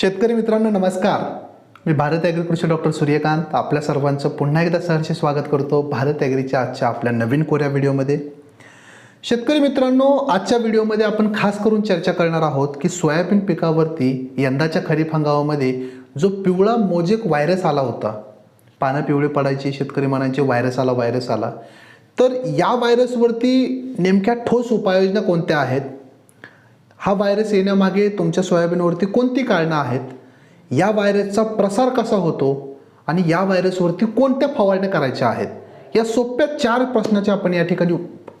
शेतकरी मित्रांनो नमस्कार. मी भारत ॲग्री कृषी डॉक्टर सूर्यकांत. आपल्या सर्वांचं पुन्हा एकदा सहर्ष स्वागत करतो भारत ॲग्रीच्या आजच्या आपल्या नवीन कोऱ्या व्हिडिओमध्ये. शेतकरी मित्रांनो आजच्या व्हिडिओमध्ये आपण खास करून चर्चा करणार आहोत की सोयाबीन पिकावरती यंदाच्या खरीप हंगामामध्ये जो पिवळा मोजेक व्हायरस आला होता पानं पिवळी पडायची शेतकरी म्हणायचे व्हायरस आला व्हायरस आला तर या व्हायरसवरती नेमक्या ठोस उपाययोजना कोणत्या आहेत? हा व्हायरस येण्यामागे तुमच्या सोयाबीनवरती कोणती कारणं आहेत? या व्हायरसचा प्रसार कसा होतो? आणि या व्हायरसवरती कोणत्या फवारण्या करायच्या आहेत? या सोप्या चार प्रश्नाचे आपण या ठिकाणी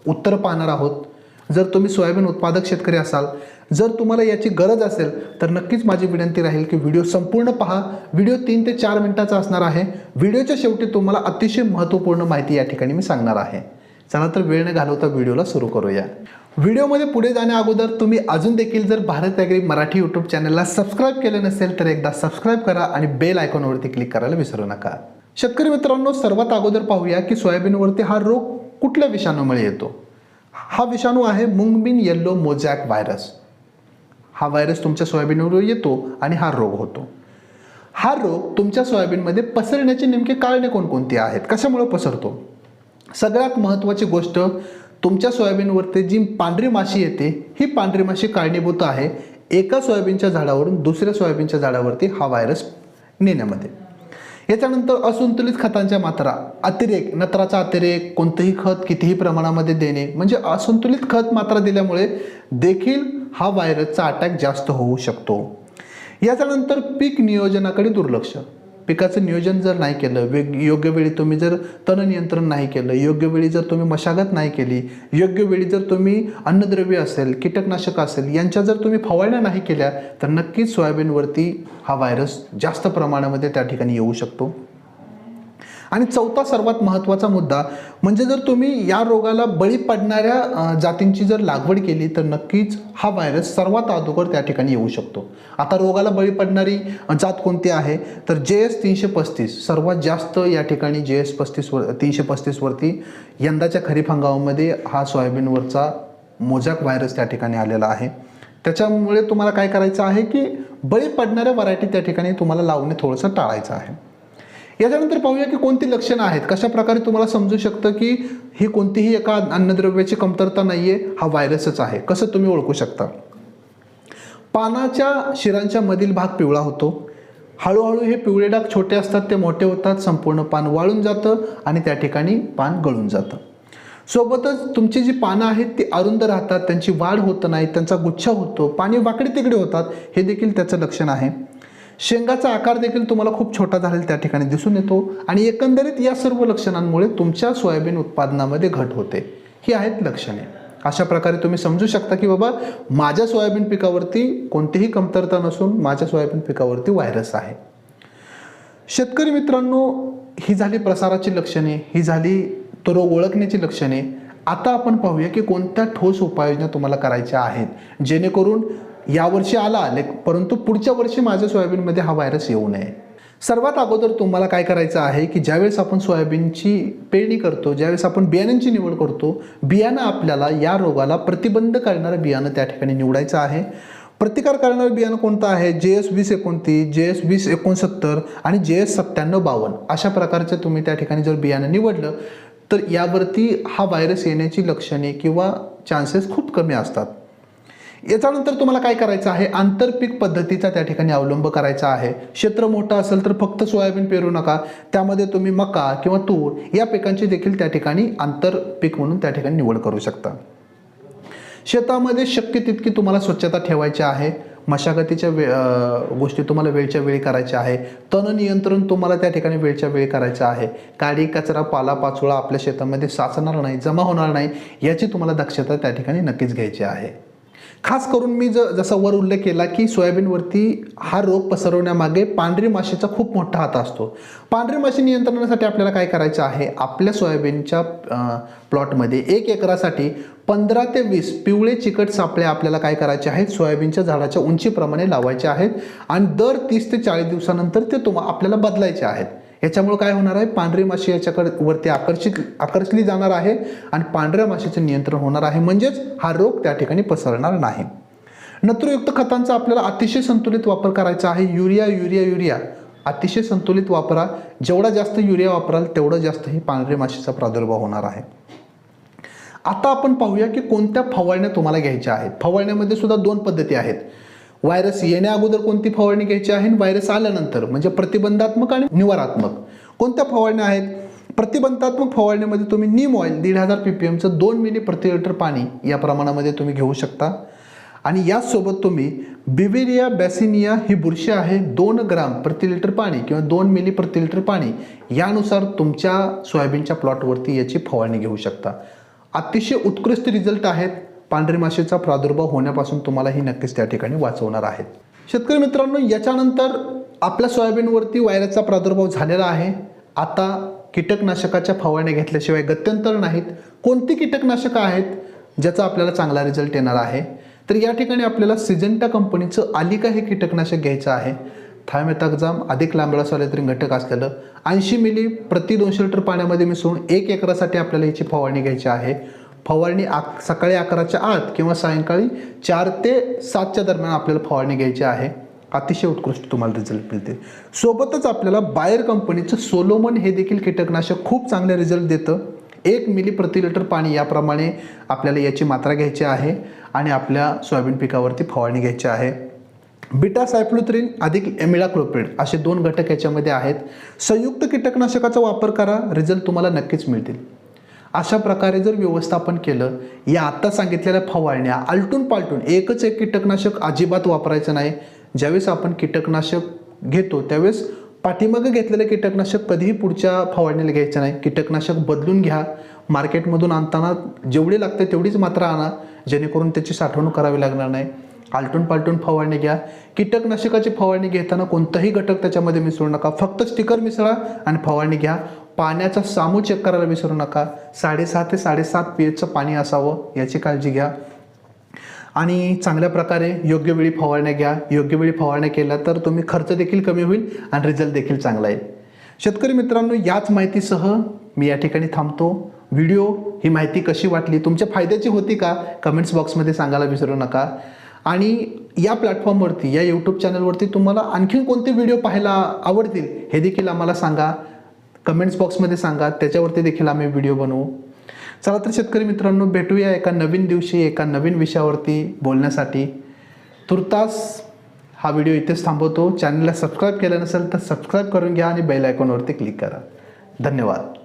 उत्तर पाहणार आहोत. जर तुम्ही सोयाबीन उत्पादक शेतकरी असाल जर तुम्हाला याची गरज असेल तर नक्कीच माझी विनंती राहील की व्हिडिओ संपूर्ण पहा. व्हिडिओ तीन ते चार मिनिटाचा असणार आहे. व्हिडिओच्या शेवटी तुम्हाला अतिशय महत्त्वपूर्ण माहिती या ठिकाणी मी सांगणार आहे. चला तर वेळ न घालवता व्हिडिओला सुरू करूया. व्हिडिओमध्ये पुढे जाण्या अगोदर तुम्ही अजून देखील जर भारत ॲग्री मराठी यूट्यूब चॅनलला सबस्क्राईब केलं नसेल तर एकदा सबस्क्राईब करा आणि बेल आयकॉनवरती क्लिक करायला विसरू नका. शेतकरी मित्रांनो सर्वात अगोदर पाहूया की सोयाबीनवरती हा रोग कुठल्या विषाणूमुळे येतो? हा विषाणू आहे मुंगबिन येल्लो मोजॅक व्हायरस हा व्हायरस तुमच्या सोयाबीनवर येतो आणि हा रोग होतो. हा रोग तुमच्या सोयाबीनमध्ये पसरण्याची नेमके कारणे कोणकोणती आहेत? कशामुळे पसरतो? सगळ्यात महत्त्वाची गोष्ट तुमच्या सोयाबीनवरती जी पांढरी माशी येते ही पांढरी माशी कारणीभूत आहे. एका सोयाबीनच्या झाडावरून दुसऱ्या सोयाबीनच्या झाडावरती हा व्हायरस नेण्यामध्ये. याच्यानंतर असंतुलित खतांच्या मात्रा अतिरेक नत्राचा अतिरेक कोणतंही खत कितीही प्रमाणामध्ये देणे म्हणजे असंतुलित खत मात्रा दिल्यामुळे देखील हा व्हायरसचा अटॅक जास्त होऊ शकतो. याच्यानंतर पीक नियोजनाकडे दुर्लक्ष. पिकाचं नियोजन जर नाही केलं वेग योग्य वेळी तुम्ही जर तण नियंत्रण नाही केलं योग्य वेळी जर तुम्ही मशागत नाही केली योग्य वेळी जर तुम्ही अन्नद्रव्य असेल कीटकनाशक असेल यांच्या जर तुम्ही फवारण्या नाही केल्या तर नक्कीच सोयाबीनवरती हा व्हायरस जास्त प्रमाणामध्ये त्या ठिकाणी येऊ शकतो. आणि चौथा सर्वात महत्त्वाचा मुद्दा म्हणजे जर तुम्ही या रोगाला बळी पडणाऱ्या जातींची जर लागवड केली तर नक्कीच हा व्हायरस सर्वात अगोदर त्या ठिकाणी येऊ शकतो. आता रोगाला बळी पडणारी जात कोणती आहे? तर जे एस तीनशे पस्तीस सर्वात जास्त या ठिकाणी जे एस पस्तीसवर तीनशे पस्तीसवरती यंदाच्या खरीप हंगामामध्ये हा सोयाबीनवरचा मोजाक व्हायरस त्या ठिकाणी आलेला आहे. त्याच्यामुळे तुम्हाला काय करायचं आहे की बळी पडणाऱ्या व्हरायटी त्या ठिकाणी तुम्हाला लावणे थोडंसं टाळायचं आहे. याच्यानंतर पाहूया की कोणती लक्षणं आहेत. कशा प्रकारे तुम्हाला समजू शकतं की ही कोणतीही एका अन्नद्रव्याची कमतरता नाही आहे हा व्हायरसच आहे. कसं तुम्ही ओळखू शकता? पानाच्या शिरांच्या मधील भाग पिवळा होतो. हळूहळू हे पिवळे डाग छोटे असतात ते मोठे होतात संपूर्ण पान वाळून जातं आणि त्या ठिकाणी पान गळून जातं. सोबतच तुमची जी पानं आहेत ती अरुंद राहतात त्यांची वाढ होत नाही त्यांचा गुच्छ होतो पाणी वाकडे तिकडे होतात हे देखील त्याचं लक्षण आहे. शेंगाचा आकार देखील तुम्हाला खूप छोटा झालेला त्या ठिकाणी दिसून येतो आणि एकंदरीत या सर्व लक्षणांमुळे तुमच्या सोयाबीन उत्पादनामध्ये घट होते. ही आहेत लक्षणे. अशा प्रकारे तुम्ही समजू शकता की बाबा माझ्या सोयाबीन पिकावरती कोणतीही कमतरता नसून माझ्या सोयाबीन पिकावरती व्हायरस आहे. शेतकरी मित्रांनो ही झाली प्रसाराची लक्षणे ही झाली तो रोग ओळखण्याची लक्षणे. आता आपण पाहूया की कोणत्या ठोस उपाययोजना तुम्हाला करायच्या आहेत. जेणेकरून यावर्षी आला आले परंतु पुढच्या वर्षी माझ्या सोयाबीनमध्ये हा व्हायरस येऊ नये. सर्वात अगोदर तुम्हाला काय करायचं आहे की ज्यावेळेस आपण सोयाबीनची पेरणी करतो ज्यावेळेस आपण बियाण्यांची निवड करतो बियाणं आपल्याला या रोगाला प्रतिबंध करणारं बियाणं त्या ठिकाणी निवडायचं आहे. प्रतिकार करणारं बियाणं कोणतं आहे? जे एस वीस एकोणतीस जे एस वीस एकोणसत्तर आणि जे एस सत्त्याण्णव बावन्न अशा प्रकारचं तुम्ही त्या ठिकाणी जर बियाणं निवडलं तर यावरती हा व्हायरस येण्याची लक्षणे किंवा चान्सेस खूप कमी असतात. याच्यानंतर तुम्हाला काय करायचं आहे? आंतरपीक पद्धतीचा त्या ठिकाणी अवलंब करायचा आहे. क्षेत्र मोठं असेल तर फक्त सोयाबीन पेरू नका. त्यामध्ये तुम्ही मका किंवा तूर या पिकांची देखील त्या ठिकाणी आंतरपीक म्हणून त्या ठिकाणी निवड करू शकता. शेतामध्ये शक्य तितकी तुम्हाला स्वच्छता ठेवायची आहे. मशागतीच्या वे गोष्टी तुम्हाला वेळच्या वेळी करायच्या आहे. तण नियंत्रण तुम्हाला त्या ठिकाणी वेळच्या वेळी करायचं आहे. काडी कचरा पालापाचोळा आपल्या शेतामध्ये साचणार नाही जमा होणार नाही याची तुम्हाला दक्षता त्या ठिकाणी नक्कीच घ्यायची आहे. खास करून मी ज जसा वर उल्लेख केला की सोयाबीनवरती हा रोग पसरवण्यामागे पांढरी माशीचा खूप मोठा हात असतो. पांढरी माशी नियंत्रणासाठी आपल्याला काय करायचं आहे? आपल्या सोयाबीनच्या प्लॉटमध्ये एक एकरासाठी पंधरा ते वीस पिवळे चिकट सापळे आपल्याला काय करायचे आहेत? सोयाबीनच्या झाडाच्या उंचीप्रमाणे लावायचे आहेत. आणि दर तीस ते चाळीस दिवसानंतर ते तुम्हा आपल्याला बदलायचे आहेत. याच्यामुळे काय होणार आहे? पांढरी माशी याच्याकडे वरती आकर्षित आकर्षली जाणार आहे आणि पांढऱ्या माशीचं नियंत्रण होणार आहे. म्हणजेच हा रोग त्या ठिकाणी पसरणार नाही. नत्रयुक्त खतांचा आपल्याला अतिशय संतुलित वापर करायचा आहे. Urea urea urea. अतिशय संतुलित वापरा. जेवढा जास्त युरिया वापराल तेवढं जास्त ही पांढरी माशीचा प्रादुर्भाव होणार आहे. आता आपण पाहूया की कोणत्या फवारण्या तुम्हाला घ्यायच्या आहेत? फवारण्यामध्ये सुद्धा दोन पद्धती आहेत. व्हायरस येण्या अगोदर कोणती फवारणी घ्यायची आहे? आणि व्हायरस आल्यानंतर म्हणजे प्रतिबंधात्मक आणि निवारात्मक कोणत्या फवारण्या आहेत? प्रतिबंधात्मक फवारणीमध्ये तुम्ही नीम ऑइल दीड हजार पी पी एमचं दोन मिली प्रति लिटर पाणी या प्रमाणामध्ये तुम्ही घेऊ शकता. आणि याचसोबत तुम्ही बिवेरिया बॅसिनिया ही बुरशी आहे दोन ग्राम प्रति लिटर पाणी किंवा दोन मिली प्रति लिटर पाणी यानुसार तुमच्या सोयाबीनच्या प्लॉटवरती याची फवारणी घेऊ शकता. अतिशय उत्कृष्ट रिझल्ट आहेत. पांढरी माशीचा प्रादुर्भाव होण्यापासून तुम्हाला ही नक्कीच त्या ठिकाणी वाचवणार आहेत. शेतकरी मित्रांनो याच्यानंतर आपल्या सोयाबीनवरती वायरसचा प्रादुर्भाव झालेला आहे. आता कीटकनाशकाच्या फवारण्या घेतल्याशिवाय गत्यंतर नाहीत. कोणती कीटकनाशकं आहेत ज्याचा आपल्याला चांगला रिझल्ट येणार आहे? तर या ठिकाणी आपल्याला सिजंटा कंपनीचं आलिका हे कीटकनाशक घ्यायचं आहे. थायमेथाक्झाम अधिक लांबळा सॉलेत्रिन घटक असलेलं ऐंशी मिली प्रति दोनशे लिटर पाण्यामध्ये मिसळून एक एकरासाठी आपल्याला याची फवारणी घ्यायची आहे. फवारणी आक सकाळी अकराच्या आत किंवा सायंकाळी चार ते सातच्या दरम्यान आपल्याला फवारणी घ्यायची आहे. अतिशय उत्कृष्ट तुम्हाला रिझल्ट मिळतील. सोबतच आपल्याला बायर कंपनीचं सोलोमन हे देखील कीटकनाशक खूप चांगले रिझल्ट देतं. एक मिली प्रति लिटर पाणी याप्रमाणे आपल्याला याची मात्रा घ्यायची आहे आणि आपल्या सोयाबीन पिकावरती फवारणी घ्यायची आहे. बिटा सायक्लोथ्रिन अधिक एमिळाक्लोप्रिड असे दोन घटक याच्यामध्ये आहेत. संयुक्त कीटकनाशकाचा वापर करा रिझल्ट तुम्हाला नक्कीच मिळतील. अशा प्रकारे जर व्यवस्थापन केलं या आत्ता सांगितलेल्या फवारण्या आलटून पालटून एकच एक कीटकनाशक अजिबात वापरायचं नाही. ज्यावेळेस आपण कीटकनाशक घेतो त्यावेळेस पाठीमागं घेतलेलं कीटकनाशक कधीही पुढच्या फवारणीला घ्यायचं नाही. कीटकनाशक बदलून घ्या. मार्केटमधून आणताना जेवढे लागते तेवढीच मात्रा आणा. जेणेकरून त्याची साठवणूक करावी लागणार नाही. आलटून पालटून फवारणी घ्या. कीटकनाशकाची फवारणी घेताना कोणताही घटक त्याच्यामध्ये मिसळू नका. फक्त स्टिकर मिसळा आणि फवारणी घ्या. पाण्याचा सामू चेक करायला विसरू नका. साडेसहा ते साडेसात पी एचचं पाणी असावं याची काळजी घ्या. आणि चांगल्या प्रकारे योग्य वेळी फवारण्या घ्या. योग्य वेळी फवारण्या केल्या तर तुम्ही खर्च देखील कमी होईल आणि रिझल्ट देखील चांगला येईल. शेतकरी मित्रांनो याच माहितीसह मी या ठिकाणी थांबतो. व्हिडिओ ही माहिती कशी वाटली तुमच्या फायद्याची होती का कमेंट्स बॉक्समध्ये सांगायला विसरू नका. आणि या प्लॅटफॉर्मवरती या यूट्यूब चॅनलवरती तुम्हाला आणखीन कोणते व्हिडिओ पाहायला आवडतील हे देखील आम्हाला सांगा. कमेंट्स बॉक्समध्ये सांगा. त्याच्यावरती देखील आम्ही व्हिडिओ बनवू. चला तर शेतकरी मित्रांनो भेटूया एका नवीन दिवशी एका नवीन विषयावरती बोलण्यासाठी. तुर्तास हा व्हिडिओ इथेच थांबवतो. चॅनलला सबस्क्राईब केलं नसेल तर सबस्क्राईब करून घ्या आणि बेल आयकॉनवरती क्लिक करा. धन्यवाद.